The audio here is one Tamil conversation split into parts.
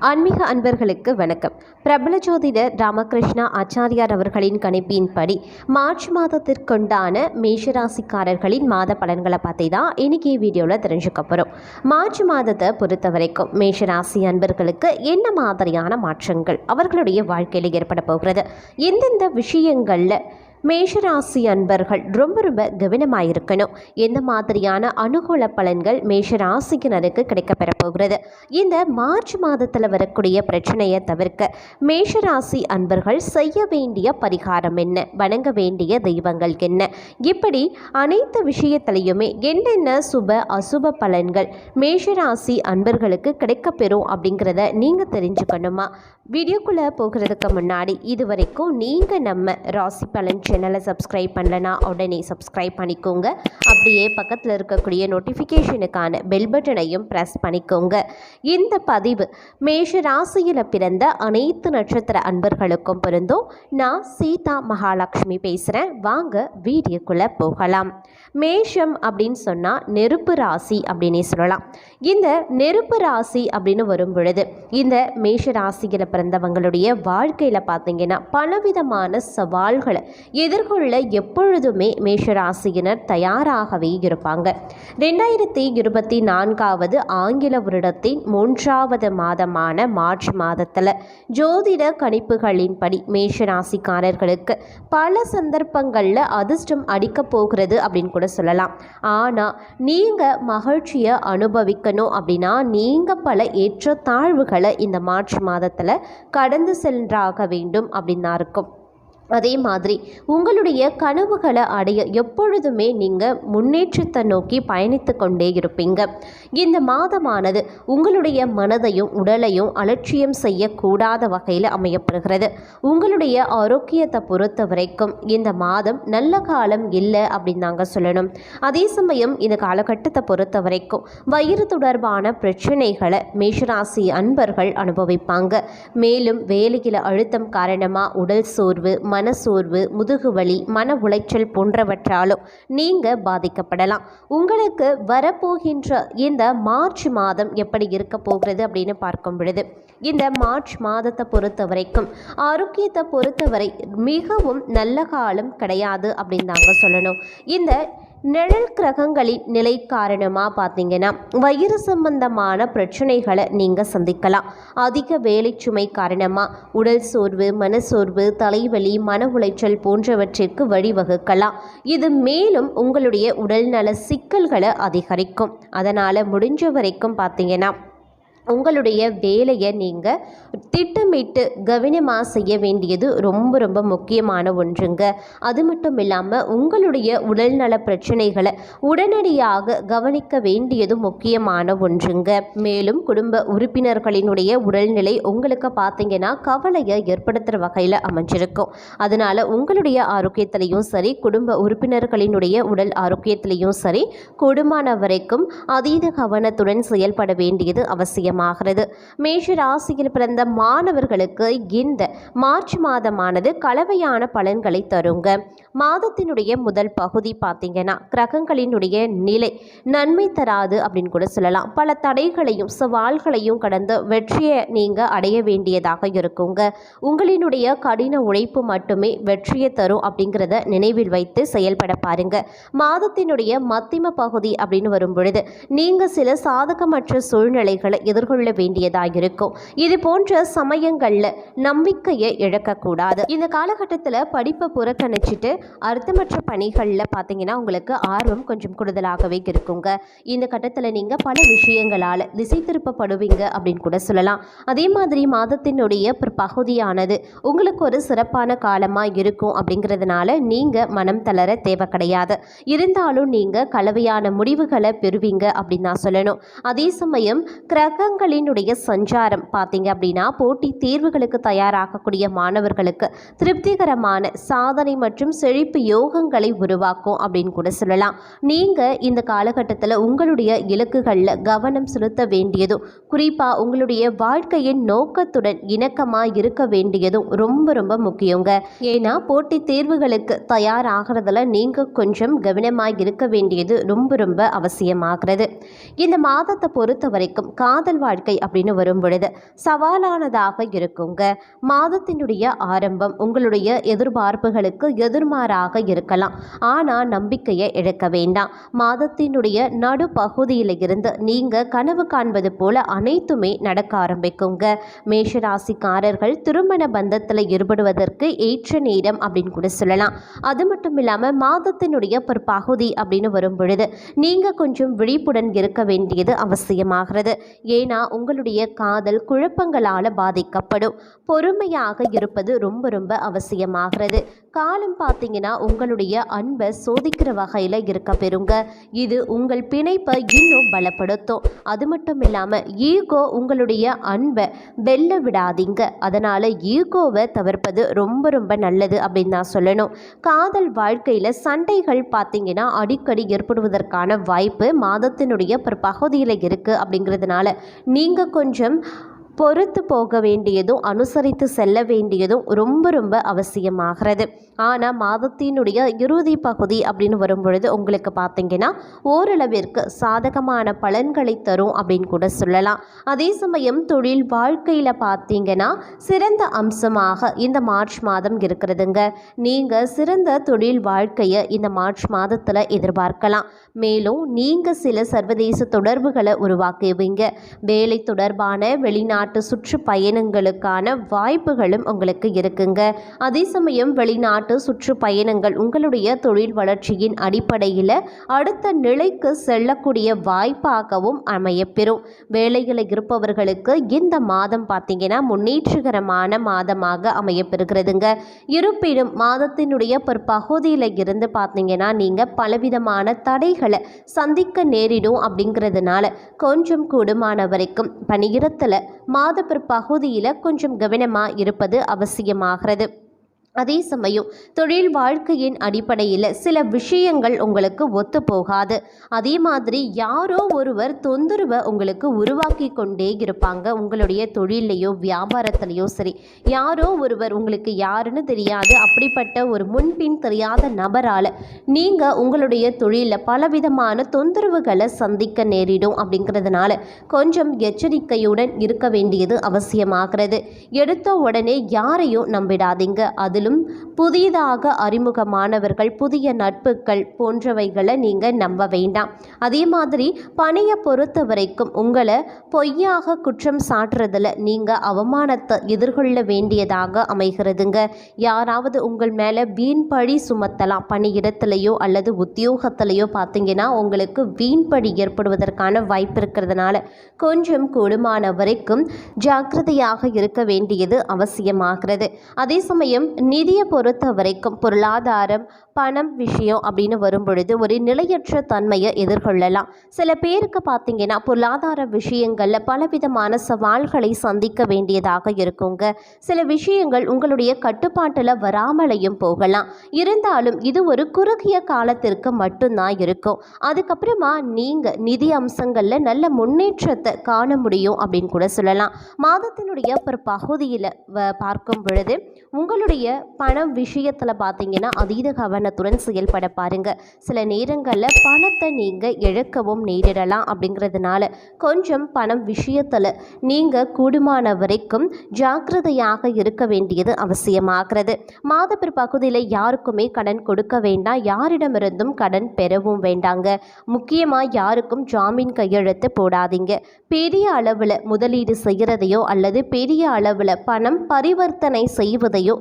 ஆன்மீக அன்பர்களுக்கு வணக்கம். பிரபல ஜோதிடர் ராமகிருஷ்ணா ஆச்சாரியார் அவர்களின் கணிப்பின்படி மார்ச் மாதத்திற்குண்டான மேஷராசிக்காரர்களின் மாத பலன்களை பற்றி தான் இன்றைக்கி வீடியோவில் தெரிஞ்சுக்க போகிறோம் மார்ச் மாதத்தை பொறுத்த வரைக்கும் மேஷராசி அன்பர்களுக்கு என்ன மாதிரியான மாற்றங்கள் அவர்களுடைய வாழ்க்கையில் ஏற்பட போகிறது? எந்தெந்த விஷயங்களில் மேஷராசி அன்பர்கள் ரொம்ப ரொம்ப கவனமாக இருக்கணும் எந்த மாதிரியான அனுகூல பலன்கள் மேஷராசிக்கினருக்கு கிடைக்கப்பெற போகிறது? இந்த மார்ச் மாதத்தில் வரக்கூடிய பிரச்சனையை தவிர்க்க மேஷராசி அன்பர்கள் செய்ய வேண்டிய பரிகாரம் என்ன? வணங்க வேண்டிய தெய்வங்கள் என்ன? இப்படி அனைத்து விஷயத்திலையுமே என்னென்ன சுப அசுப பலன்கள் மேஷராசி அன்பர்களுக்கு கிடைக்கப்பெறும் அப்படிங்கிறத நீங்கள் தெரிஞ்சுக்கணுமா? வீடியோக்குள்ளே போகிறதுக்கு முன்னாடி இது வரைக்கும் நீங்கள் நம்ம ராசி பலன் சேனலை சப்ஸ்கிரைப் பண்ணலனா உடனே சப்ஸ்கிரைப் பண்ணிக்கோங்க. அப்படியே பக்கத்தில் இருக்கக்கூடிய நோட்டிஃபிகேஷனுக்கான பெல் பட்டனையும் ப்ரெஸ் பண்ணிக்கோங்க. இந்த பதிவு மேஷ ராசியில் பிறந்த அனைத்து நட்சத்திர அன்பர்களுக்கும் பொருந்தும். நான் சீதா மகாலட்சுமி பேசுகிறேன் வாங்க வீடியோக்குள்ளே போகலாம். மேஷம் அப்படின்னு சொன்னால் நெருப்பு ராசி அப்படின்னே சொல்லலாம். இந்த நெருப்பு ராசி அப்படின்னு வரும் பொழுது இந்த மேஷ ராசியில் பிறந்தவங்களுடைய வாழ்க்கையில் பார்த்தீங்கன்னா பலவிதமான சவால்களை எதிர்கொள்ள எப்பொழுதுமே மேஷராசியினர் தயாராகவே இருப்பாங்க. ரெண்டாயிரத்தி இருபத்தி நான்காவது ஆங்கில வருடத்தின் மூன்றாவது மாதமான மார்ச் மாதத்தில் ஜோதிட கணிப்புகளின்படி மேஷராசிக்காரர்களுக்கு பல சந்தர்ப்பங்களில் அதிர்ஷ்டம் அடிக்கப் போகிறது அப்படின்னு கூட சொல்லலாம். ஆனால் நீங்கள் மகிழ்ச்சியை அனுபவிக்கணும் அப்படின்னா நீங்கள் பல ஏற்றத்தாழ்வுகளை இந்த மார்ச் மாதத்தில் கடந்து சென்றாக வேண்டும் அப்படின்னா இருக்கும். அதே மாதிரி உங்களுடைய கனவுகளை அடைய எப்பொழுதுமே நீங்கள் முன்னேற்றத்தை நோக்கி பயணித்து கொண்டே இருப்பீங்க. இந்த மாதமானது உங்களுடைய மனதையும் உடலையும் அலட்சியம் செய்யக்கூடாத வகையில் அமையப்படுகிறது. உங்களுடைய ஆரோக்கியத்தை பொறுத்த வரைக்கும் இந்த மாதம் நல்ல காலம் இல்லை அப்படின்னு நாங்கள் சொல்லணும். அதே சமயம் இந்த காலகட்டத்தை பொறுத்த வரைக்கும் வயிறு தொடர்பான பிரச்சனைகளை மேஷராசி அன்பர்கள் அனுபவிப்பாங்க. மேலும் வேலையில் அழுத்தம் காரணமாக உடல் சோர்வு மனசோர்வு முதுகுவலி மன உளைச்சல் போன்றவற்றாலும் நீங்கள் பாதிக்கப்படலாம். உங்களுக்கு வரப்போகின்ற இந்த மார்ச் மாதம் எப்படி இருக்க போகிறது அப்படின்னு பார்க்கும் பொழுது இந்த மார்ச் மாதத்தை பொறுத்த வரைக்கும் ஆரோக்கியத்தை பொறுத்தவரை மிகவும் நல்ல காலம் கிடையாது அப்படின்னு தாங்க சொல்லணும். இந்த நிழல் கிரகங்களின் நிலை காரணமாக பார்த்தீங்கன்னா வயிறு சம்பந்தமான பிரச்சனைகளை நீங்கள் சந்திக்கலாம். அதிக வேலை சுமை காரணமாக உடல் சோர்வு மனசோர்வு தலைவலி மன உளைச்சல் போன்றவற்றிற்கு வழிவகுக்கலாம். இது மேலும் உங்களுடைய உடல்நல சிக்கல்களை அதிகரிக்கும். அதனால் முடிஞ்ச வரைக்கும் பார்த்தீங்கன்னா உங்களுடைய வேலையை நீங்கள் திட்டமிட்டு கவனமாக செய்ய வேண்டியது ரொம்ப ரொம்ப முக்கியமான ஒன்றுங்க. அது மட்டும் இல்லாமல் உங்களுடைய உடல்நல பிரச்சனைகளை உடனடியாக கவனிக்க வேண்டியது முக்கியமான ஒன்றுங்க. மேலும் குடும்ப உறுப்பினர்களினுடைய உடல்நிலை உங்களுக்கு பார்த்தீங்கன்னா கவலையை ஏற்படுத்துகிற வகையில் அமைஞ்சிருக்கும். அதனால் உங்களுடைய ஆரோக்கியத்திலையும் சரி குடும்ப உறுப்பினர்களினுடைய உடல் ஆரோக்கியத்திலையும் சரி கூடுமான வரைக்கும் அதீத கவனத்துடன் செயல்பட வேண்டியது அவசியம் அதிகமாகிறது மேஷ ராசியில் பிறந்த மாணவர்களுக்கு இந்த மார்ச் மாதமானது கலவையான பலன்களை தருங்க. மாதத்தினுடைய முதல் பகுதி பார்த்தீங்கன்னா கிரகங்களினுடைய நிலை நன்மை தராது அப்படின்னு கூட சொல்லலாம். பல தடைகளையும் சவால்களையும் கடந்து வெற்றியை நீங்கள் அடைய வேண்டியதாக இருக்குங்க. உங்களினுடைய கடின உழைப்பு மட்டுமே வெற்றியை தரும் அப்படிங்கிறத நினைவில் வைத்து செயல்பட பாருங்க. மாதத்தினுடைய மத்திம பகுதி அப்படின்னு வரும் பொழுது நீங்கள் சில சாதகமற்ற சூழ்நிலைகளை எதிர் எதிர்கொள்ள வேண்டியதாக இருக்கும் இது போன்ற சமயங்களில் நம்பிக்கையை இழக்கக்கூடாது. இந்த காலகட்டத்தில் படிப்பை புறக்கணிச்சிட்டு அர்த்தமற்ற பணிகளில் பார்த்தீங்கன்னா உங்களுக்கு ஆர்வம் கொஞ்சம் கூடுதலாகவே இருக்குங்க. இந்த கட்டத்தில் நீங்கள் பல விஷயங்களால் திசை திருப்பப்படுவீங்க அப்படின்னு கூட சொல்லலாம். அதே மாதிரி மாதத்தினுடைய பகுதியானது உங்களுக்கு ஒரு சிறப்பான காலமாக இருக்கும் அப்படிங்கிறதுனால நீங்கள் மனம் தளர தேவை கிடையாது. இருந்தாலும் நீங்கள் கலவையான முடிவுகளை பெறுவீங்க அப்படின்னு நான் சொல்லணும். அதே சமயம் மாணவர்களினுடைய சஞ்சாரம். பார்த்தீங்க அப்படின்னா போட்டி தேர்வுகளுக்கு தயாராகக்கூடிய மாணவர்களுக்கு திருப்திகரமான சாதனை மற்றும் செழிப்பு யோகங்களை உருவாக்கும் அப்படின்னு கூட சொல்லலாம். நீங்கள் இந்த காலகட்டத்தில் உங்களுடைய இலக்குகளில் கவனம் செலுத்த வேண்டியதும் குறிப்பாக உங்களுடைய வாழ்க்கையின் நோக்கத்துடன் இணக்கமாக இருக்க வேண்டியதும் ரொம்ப ரொம்ப முக்கியங்க. ஏன்னா போட்டி தேர்வுகளுக்கு தயாராகிறதுல நீங்கள் கொஞ்சம் கவனமாக இருக்க வேண்டியது ரொம்ப ரொம்ப அவசியமாகிறது. இந்த மாதத்தை பொறுத்த வரைக்கும் காதல் வாழ்க்கை அப்படின்னு வரும் பொழுது சவாலானதாக இருக்குங்க. மாதத்தினுடைய ஆரம்பம் உங்களுடைய எதிர்பார்ப்புகளுக்கு எதிர்மாறாக இருக்கலாம். ஆனால் நம்பிக்கையை இழக்க வேண்டாம். மாதத்தினுடைய நடுப்பகுதியில் இருந்து நீங்கள் கனவு காண்பது போல அனைத்துமே நடக்க ஆரம்பிக்குங்க. மேஷராசிக்காரர்கள் திருமண பந்தத்தில் ஈடுபடுவதற்கு ஏற்ற நேரம் அப்படின்னு கூட சொல்லலாம். அது மட்டும் இல்லாமல் மாதத்தினுடைய ஒரு பகுதி அப்படின்னு வரும் பொழுது நீங்கள் கொஞ்சம் விழிப்புடன் இருக்க வேண்டியது அவசியமாகிறது. ஏன்னா உங்களுடைய காதல் குழப்பங்களால் பாதிக்கப்படும். பொறுமையாக இருப்பது ரொம்ப ரொம்ப அவசியமாகிறது. காலம் பார்த்தீங்கன்னா உங்களுடைய அன்பை சோதிக்கிற வகையில் இருக்க பெறுங்க. இது உங்கள் பிணைப்பை இன்னும் பலப்படுத்தும். அது மட்டும் இல்லாமல் ஈகோ உங்களுடைய அன்பை வெல்ல விடாதீங்க. அதனால் ஈகோவை தவிர்ப்பது ரொம்ப ரொம்ப நல்லது அப்படின்னு தான் சொல்லணும். காதல் வாழ்க்கையில் சண்டைகள் பார்த்தீங்கன்னா அடிக்கடி ஏற்படுவதற்கான வாய்ப்பு மாதத்தினுடைய ஒரு பகுதியில் இருக்குது அப்படிங்கிறதுனால நீங்கள் கொஞ்சம் பொறுத்து போக வேண்டியதும் அனுசரித்து செல்ல வேண்டியதும் ரொம்ப ரொம்ப அவசியமாகிறது. ஆனால் மாதத்தினுடைய இறுதி பகுதி அப்படின்னு வரும்பொழுது உங்களுக்கு பார்த்தீங்கன்னா ஓரளவிற்கு சாதகமான பலன்களை தரும் அப்படின்னு கூட சொல்லலாம். அதே சமயம் தொழில் வாழ்க்கையில் பார்த்தீங்கன்னா சிறந்த அம்சமாக இந்த மார்ச் மாதம் இருக்கிறதுங்க. நீங்கள் சிறந்த தொழில் வாழ்க்கையை இந்த மார்ச் மாதத்தில் எதிர்பார்க்கலாம். மேலும் நீங்கள் சில சர்வதேச தொடர்புகளை உருவாக்குவீங்க. வேலை தொடர்பான வெளிநாட்டு சுற்றுப்பயணங்களுக்கான வாய்ப்புகளும் உங்களுக்கு இருக்குங்க. அதே சமயம் வெளிநாட்டு சுற்றுப்பயணங்கள் உங்களுடைய தொழில் வளர்ச்சியின் அடிப்படையில் அடுத்த நிலைக்கு செல்லக்கூடிய வாய்ப்பாகவும் அமையப்பெறும். வேலையில் இருப்பவர்களுக்கு இந்த மாதம் பார்த்தீங்கன்னா முன்னேற்றகரமான மாதமாக அமையப்பெறுகிறதுங்க. இருப்பினும் மாதத்தினுடைய பிற்பகுதியில் இருந்து பார்த்தீங்கன்னா நீங்கள் பலவிதமான தடைகளை சந்திக்க நேரிடும் அப்படிங்கிறதுனால கொஞ்சம் கூடுமான வரைக்கும் பணியிடத்தில் மாத பிற்பகுதியில் கொஞ்சம் கவனமாக இருப்பது அவசியமாகிறது. அதே சமயம் தொழில் வாழ்க்கையின் அடிப்படையில் சில விஷயங்கள் உங்களுக்கு ஒத்து போகாது. அதே மாதிரி யாரோ ஒருவர் தொந்தரவை உங்களுக்கு உருவாக்கி கொண்டே இருப்பாங்க. உங்களுடைய தொழிலையோ வியாபாரத்திலையோ சரி. யாரோ ஒருவர் உங்களுக்கு யாருன்னு தெரியாது. அப்படிப்பட்ட ஒரு முன்பின் தெரியாத நபரால் நீங்கள் உங்களுடைய தொழிலில் பலவிதமான தொந்தரவுகளை சந்திக்க நேரிடும் அப்படிங்கிறதுனால கொஞ்சம் எச்சரிக்கையுடன் இருக்க வேண்டியது அவசியமாகிறது. எடுத்த உடனே யாரையும் நம்பிடாதீங்க. அதில் மேலும் புதிதாக அறிமுகமானவர்கள் புதிய நட்புகள் போன்றவைகளை நீங்கள் நம்ப வேண்டாம். அதே மாதிரி பணியை பொறுத்த வரைக்கும் உங்களை பொய்யாக குற்றம் சாட்டுறதில் நீங்கள் அவமானத்தை எதிர்கொள்ள வேண்டியதாக அமைகிறதுங்க. யாராவது உங்கள் மேலே வீண் பழி சுமத்தலாம் பணியிடத்துலையோ அல்லது உத்தியோகத்திலையோ பார்த்தீங்கன்னா உங்களுக்கு வீண் பழி ஏற்படுவதற்கான வாய்ப்பு இருக்கிறதுனால கொஞ்சம் கூடுமான வரைக்கும் ஜாக்கிரதையாக இருக்க வேண்டியது அவசியமாகிறது. அதே சமயம் நிதியை பொறுத்த வரைக்கும் பொருளாதாரம் பணம் விஷயம் அப்படின்னு வரும்பொழுது ஒரு நிலையற்ற தன்மையை எதிர்கொள்ளலாம். சில பேருக்கு பார்த்தீங்கன்னா பொருளாதார விஷயங்களில் பலவிதமான சவால்களை சந்திக்க வேண்டியதாக இருக்குங்க. சில விஷயங்கள் உங்களுடைய கட்டுப்பாட்டில் வராமலையும் போகலாம். இருந்தாலும் இது ஒரு குறுகிய காலத்திற்கு மட்டும்தான் இருக்கும். அதுக்கப்புறமா நீங்கள் நிதி அம்சங்களில் நல்ல முன்னேற்றத்தை காண முடியும் அப்படின்னு கூட சொல்லலாம். மாதத்தினுடைய ஒரு பகுதியில் பார்க்கும் பொழுது உங்களுடைய பணம் விஷயத்தில் பார்த்தீங்கன்னா அதீத கவனத்துடன் செயல்பட பாருங்க. சில நேரங்களில் பணத்தை நீங்கள் இழக்கவும் நேரிடலாம் அப்படிங்கிறதுனால கொஞ்சம் பணம் விஷயத்தில் நீங்கள் கூடுமான வரைக்கும் ஜாக்கிரதையாக இருக்க வேண்டியது அவசியமாகிறது. மாதப்பிற பகுதியில் யாருக்குமே கடன் கொடுக்க வேண்டாம். யாரிடமிருந்தும் கடன் பெறவும் வேண்டாங்க. முக்கியமாக யாருக்கும் ஜாமீன் கையெழுத்து போடாதீங்க. பெரிய அளவில் முதலீடு செய்கிறதையோ அல்லது பெரிய அளவில் பணம் பரிவர்த்தனை செய்வதையோ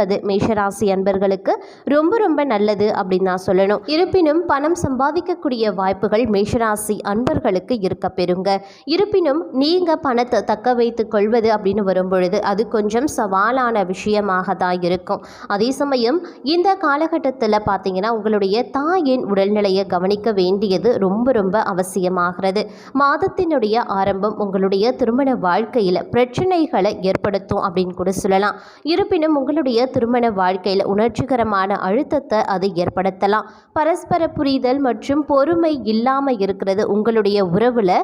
இருப்பது மேஷராசி அன்பர்களுக்கு ரொம்ப ரொம்ப நல்லது அப்படின்னு நான் சொல்லணும். இருப்பினும் பணம் சம்பாதிக்கக்கூடிய வாய்ப்புகள் மேஷராசி அன்பர்களுக்கு இருக்க பெறுங்க. இருப்பினும் நீங்கள் பணத்தை தக்க வைத்து கொள்வது அப்படின்னு வரும்பொழுது அது கொஞ்சம் சவாலான விஷயமாக தான் இருக்கும். அதே சமயம் இந்த காலகட்டத்தில் பார்த்தீங்கன்னா உங்களுடைய தாயின் உடல்நிலையை கவனிக்க வேண்டியது ரொம்ப ரொம்ப அவசியமாகிறது. மாதத்தினுடைய ஆரம்பம் உங்களுடைய திருமண வாழ்க்கையில் பிரச்சனைகளை ஏற்படுத்தும் அப்படின்னு கூட சொல்லலாம். இருப்பினும் உங்களுடைய திருமண வாழ்க்கையில் உணர்ச்சிகரமான அழுத்தத்தை அது ஏற்படுத்தலாம். பரஸ்பர புரிதல் மற்றும் பொறுமை இல்லாமல் இருக்கிறது உங்களுடைய உறவில்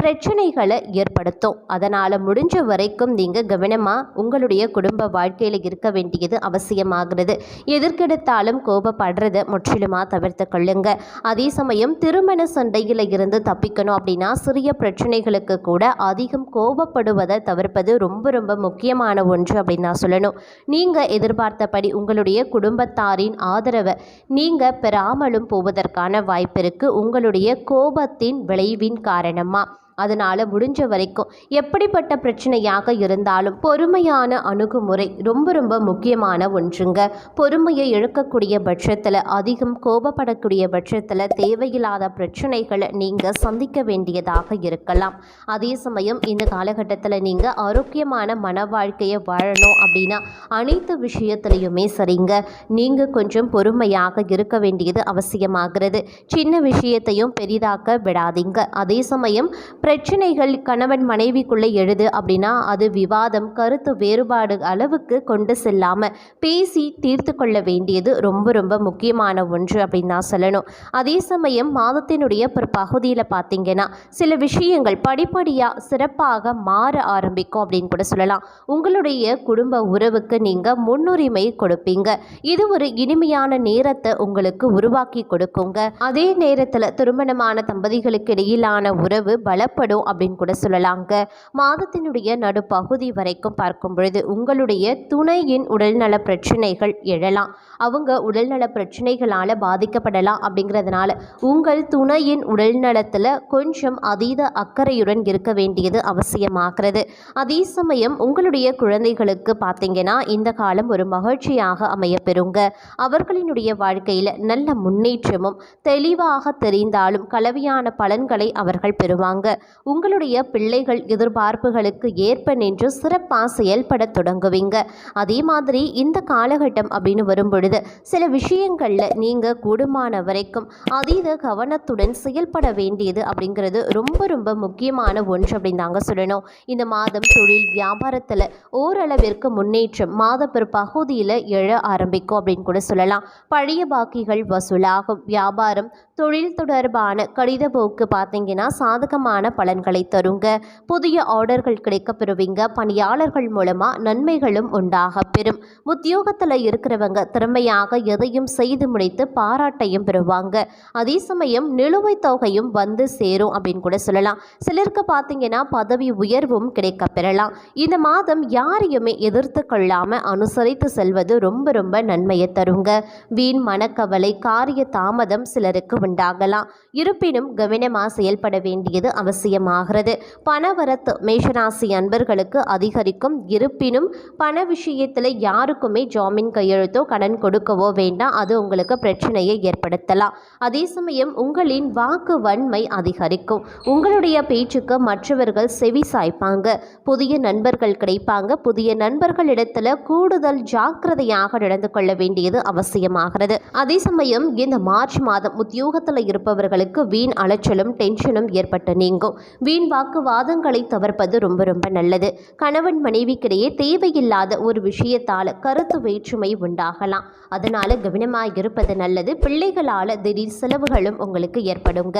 பிரச்சனைகளை ஏற்படுத்தும். அதனால் முடிஞ்ச வரைக்கும் நீங்கள் கவனமாக உங்களுடைய குடும்ப வாழ்க்கையில் இருக்க வேண்டியது அவசியமாகிறது. எதற்கெடுத்தாலும் கோபப்படுறதை முற்றிலுமாக தவிர்த்து கொள்ளுங்க. அதே சமயம் திருமண சண்டையில் இருந்து தப்பிக்கணும் அப்படின்னா சிறிய பிரச்சனைகளுக்கு கூட அதிகம் கோபப்படுவதை தவிர்ப்பது ரொம்ப ரொம்ப முக்கியமான ஒன்று அப்படின்னு நான் சொல்லணும். நீங்கள் எதிர்பார்த்தபடி உங்களுடைய குடும்பத்தாரின் ஆதரவை நீங்கள் பெறாமலும் போவதற்கான வாய்ப்பு இருக்குது உங்களுடைய கோபத்தின் விளைவின் காரணமாக அதனால் முடிஞ்ச வரைக்கும் எப்படிப்பட்ட பிரச்சனையாக இருந்தாலும் பொறுமையான அணுகுமுறை ரொம்ப ரொம்ப முக்கியமான ஒன்றுங்க. பொறுமையை இழக்கக்கூடிய பட்சத்தில் அதிகம் கோபப்படக்கூடிய பட்சத்தில் தேவையில்லாத பிரச்சனைகளை நீங்கள் சந்திக்க வேண்டியதாக இருக்கலாம். அதே சமயம் இந்த காலகட்டத்தில் நீங்கள் ஆரோக்கியமான மன வாழ்க்கையை வாழணும் அப்படின்னா அனைத்து விஷயத்துலையுமே சரிங்க. நீங்கள் கொஞ்சம் பொறுமையாக இருக்க வேண்டியது அவசியமாகிறது. சின்ன விஷயத்தையும் பெரிதாக்க விடாதீங்க. அதே சமயம் பிரச்சனைகள் கணவன் மனைவிக்குள்ளே எழுது அப்படின்னா அது விவாதம் கருத்து வேறுபாடு அளவுக்கு கொண்டு செல்லாமல் பேசி தீர்த்து கொள்ள வேண்டியது ரொம்ப ரொம்ப முக்கியமான ஒன்று அப்படின்னு தான் சொல்லணும். அதே சமயம் மாதத்தினுடைய பகுதியில் பார்த்தீங்கன்னா சில விஷயங்கள் படிப்படியாக சிறப்பாக மாற ஆரம்பிக்கும் அப்படின்னு கூட சொல்லலாம். உங்களுடைய குடும்ப உறவுக்கு நீங்கள் முன்னுரிமை கொடுப்பீங்க. இது ஒரு இனிமையான நேரத்தை உங்களுக்கு உருவாக்கி கொடுக்குங்க. அதே நேரத்தில் திருமணமான தம்பதிகளுக்கு இடையிலான உறவு பலப்படும் அப்படின்னு கூட சொல்லலாங்க. மாதத்தினுடைய நடுப்பகுதி வரைக்கும் பார்க்கும் பொழுது உங்களுடைய துணையின் உடல்நல பிரச்சனைகள் எழலாம். அவங்க உடல்நல பிரச்சனைகளால் பாதிக்கப்படலாம் அப்படிங்கிறதுனால உங்கள் துணையின் உடல்நலத்தில் கொஞ்சம் அதீத அக்கறையுடன் இருக்க வேண்டியது அவசியமாகிறது. அதே சமயம் உங்களுடைய குழந்தைகளுக்கு பார்த்தீங்கன்னா இந்த காலம் ஒரு மகிழ்ச்சியாக அமையப்பெறுங்க. அவர்களினுடைய வாழ்க்கையில் நல்ல முன்னேற்றமும் தெளிவாக தெரிந்தாலும் கலவையான பலன்களை அவர்கள் பெறுவாங்க. உங்களுடைய பிள்ளைகள் எதிர்பார்ப்புகளுக்கு ஏற்ப நின்று சிறப்பாக செயல்பட தொடங்குவீங்க. அதே மாதிரி இந்த காலகட்டம் அப்படின்னு வரும் பொழுது சில விஷயங்களில் நீங்கள் கூடுமான வரைக்கும் அதீத கவனத்துடன் செயல்பட வேண்டியது அப்படிங்கிறது ரொம்ப ரொம்ப முக்கியமான ஒன்று அப்படின்னு தாங்க சொல்லணும். இந்த மாதம் தொழில் வியாபாரத்தில் ஓரளவிற்கு முன்னேற்றம் மாத பகுதியில் எழ ஆரம்பிக்கும் அப்படின்னு கூட சொல்லலாம். பழைய பாக்கிகள் வசூலாகும். வியாபாரம் தொழில் தொடர்பான கடித போக்கு பார்த்தீங்கன்னா சாதகமான பலன்களை தருங்க. புதிய ஆர்டர்கள் கிடைக்க பெறுவீங்க பணியாளர்கள் மூலமாக நன்மைகளும் உண்டாக பெறும். உத்தியோகத்தில் இருக்கிறவங்க திறமையாக எதையும் செய்து முடித்து பாராட்டையும் பெறுவாங்க. அதே சமயம் நிலுவைத் தொகையும் வந்து சேரும் அப்படின்னு கூட சொல்லலாம். சிலருக்கு பார்த்தீங்கன்னா பதவி உயர்வும் கிடைக்க பெறலாம் இந்த மாதம் யாரையுமே எதிர்த்து கொள்ளாமல் அனுசரித்து செல்வது ரொம்ப ரொம்ப நன்மையை தருங்க. வீண் மனக்கவலை காரிய தாமதம் சிலருக்கு உண்டாகலாம் இருப்பினும் கவனமாக செயல்பட வேண்டியது அவசியமாகிறது. பணவரத்து மேஷராசி அன்பர்களுக்கு அதிகரிக்கும். இருப்பினும் பண விஷயத்தில் யாருக்குமே ஜாமீன் கையெழுத்தோ கடன் கொடுக்கவோ வேண்டாம். அது உங்களுக்கு பிரச்சனையை ஏற்படுத்தலாம். அதே சமயம் உங்களின் வாக்கு வன்மை அதிகரிக்கும். உங்களுடைய பேச்சுக்கு மற்றவர்கள் செவி சாய்ப்பாங்க. புதிய நண்பர்கள் கிடைப்பாங்க. புதிய நண்பர்களிடத்தில் கூடுதல் ஜாக்கிரதையாக நடந்து கொள்ள வேண்டியது அவசியமாகிறது. அதே சமயம் இந்த மார்ச் மாதம் உத்தியோக உத்தியோகத்தில் இருப்பவர்களுக்கு வீண் அலைச்சலும் டென்ஷனும் ஏற்பட்டு நீங்கும். வீண் வாக்குவாதங்களை தவிர்ப்பது ரொம்ப ரொம்ப நல்லது. கணவன் மனைவிக்கிடையே தேவையில்லாத ஒரு விஷயத்தால் கருத்து வேற்றுமை உண்டாகலாம். அதனால கவனமாக இருப்பது நல்லது. பிள்ளைகளால் திடீர் செலவுகளும் உங்களுக்கு ஏற்படுங்க.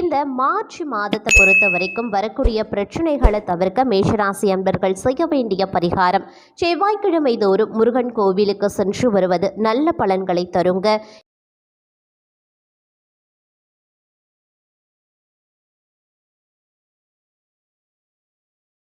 இந்த மார்ச் மாதத்தை பொறுத்த வரைக்கும் வரக்கூடிய பிரச்சனைகளை தவிர்க்க மேஷராசி அன்பர்கள் செய்ய வேண்டிய பரிகாரம். செவ்வாய்க்கிழமை தோறும் முருகன் கோவிலுக்கு சென்று வருவது நல்ல பலன்களை தருங்க.